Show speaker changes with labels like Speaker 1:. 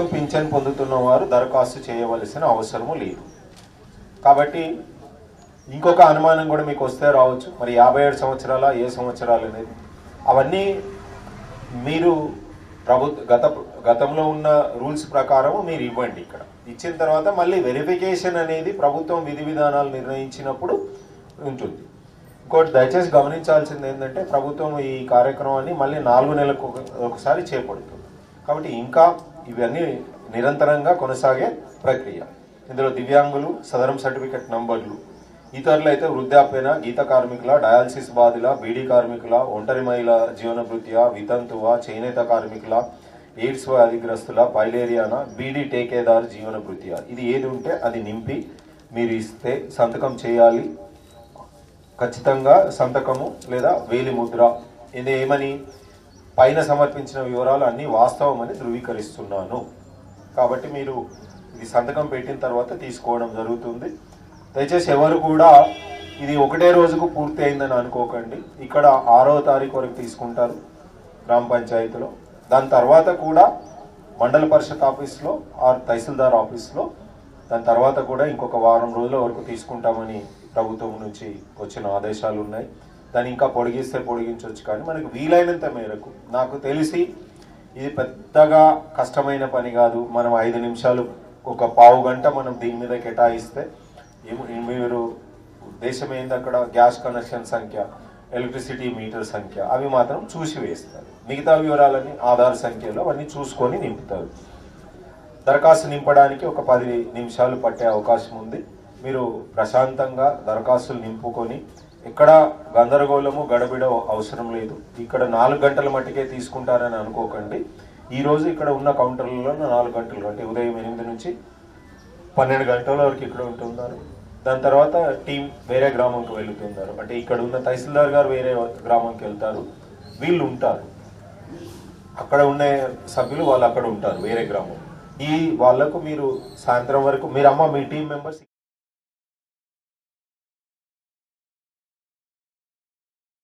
Speaker 1: Pension పొందుతున్న వారు దరఖాస్తు చేయవలసిన అవసరము లేదు. కాబట్టి ఇంకొక అనుమానం కూడా మీకు వస్తే రావచ్చు. మరి యాభై ఏడు సంవత్సరాల ఏ సంవత్సరాలు అనేది. అవన్నీ మీరు ప్రభు గత గతంలో ఉన్న రూల్స్ ప్రకారం మీరు ఇవ్వండి ఇక్కడ. ఇచ్చిన తర్వాత మళ్ళీ వెరిఫికేషన్ అనేది ప్రభుత్వం విధి విధానాలు నిర్ణయించినప్పుడు ఉంటుంది. ఇంకోటి దయచేసి గమనించాల్సింది ఏంటంటే ప్రభుత్వం ఈ కార్యక్రమాన్ని మళ్ళీ నాలుగు నెలలకు ఒక- ఒకసారి చేపడుతుంది. కాబట్టి ఇంకా ఇవన్నీ నిరంతరంగా కొనసాగే ప్రక్రియ. ఇందులో దివ్యాంగులు సదరం సర్టిఫికెట్ నంబర్లు ఇతరులు అయితే వృద్ధాప్యన గీత కార్మికుల డయాలసిస్ బాధిల బీడీ కార్మికుల ఒంటరి మహిళ జీవనభృత్య వితంతువ చేనేత కార్మికుల ఎయిడ్స్ వ్యాధిగ్రస్తుల పైలేరియాన బీడీ టేకేదారు జీవనభృత్య. ఇది ఏది ఉంటే అది నింపి మీరు ఇస్తే సంతకం చేయాలి. ఖచ్చితంగా సంతకము లేదా వేలి ముద్ర ఇది ఏమని? పైన సమర్పించిన వివరాలు అన్నీ వాస్తవమని ధృవీకరిస్తున్నాను. కాబట్టి మీరు ఇది సంతకం పెట్టిన తర్వాత తీసుకోవడం జరుగుతుంది. దయచేసి ఎవరు కూడా ఇది ఒకటే రోజుకు పూర్తి అయిందని అనుకోకండి. ఇక్కడ ఆరో తారీఖు వరకు తీసుకుంటారు గ్రామ పంచాయతీలో. దాని తర్వాత కూడా మండల పరిషత్ ఆఫీస్లో ఆర్ తహసీల్దార్ ఆఫీస్లో దాని తర్వాత కూడా ఇంకొక వారం రోజుల వరకు తీసుకుంటామని ప్రభుత్వం నుంచి వచ్చిన ఆదేశాలు ఉన్నాయి. దాన్ని ఇంకా పొడిగిస్తే పొడిగించవచ్చు. కానీ మనకు వీలైనంత మేరకు నాకు తెలిసి ఇది పెద్దగా కష్టమైన పని కాదు. మనం ఐదు నిమిషాలు ఒక పావు గంట మనం దీని మీద కేటాయిస్తే మీరు దేశం ఏంది అక్కడ? గ్యాస్ కనెక్షన్ సంఖ్య ఎలక్ట్రిసిటీ మీటర్ సంఖ్య అవి మాత్రం చూసి వేస్తారు. మిగతా వివరాలన్నీ ఆధార్ సంఖ్యలో అవన్నీ చూసుకొని నింపుతారు. దరఖాస్తు నింపడానికి ఒక పది నిమిషాలు పట్టే అవకాశం ఉంది. మీరు ప్రశాంతంగా దరఖాస్తులు నింపుకొని ఎక్కడ గందరగోళము గడబిడ అవసరం లేదు. ఇక్కడ నాలుగు గంటల మట్టుకే తీసుకుంటారని అనుకోకండి. ఈరోజు ఇక్కడ ఉన్న కౌంటర్లలో నాలుగు గంటలు అంటే ఉదయం ఎనిమిది నుంచి పన్నెండు గంటల వరకు ఇక్కడ ఉంటున్నారు. దాని తర్వాత టీం వేరే గ్రామంకి వెళుతున్నారు. అంటే ఇక్కడ ఉన్న తహసీల్దార్ గారు వేరే గ్రామంకి వెళ్తారు. వీళ్ళు ఉంటారు. అక్కడ ఉండే సభ్యులు వాళ్ళు అక్కడ ఉంటారు వేరే గ్రామం. ఈ వాళ్ళకు మీరు సాయంత్రం వరకు మీరు అమ్మ మీ టీం మెంబర్స్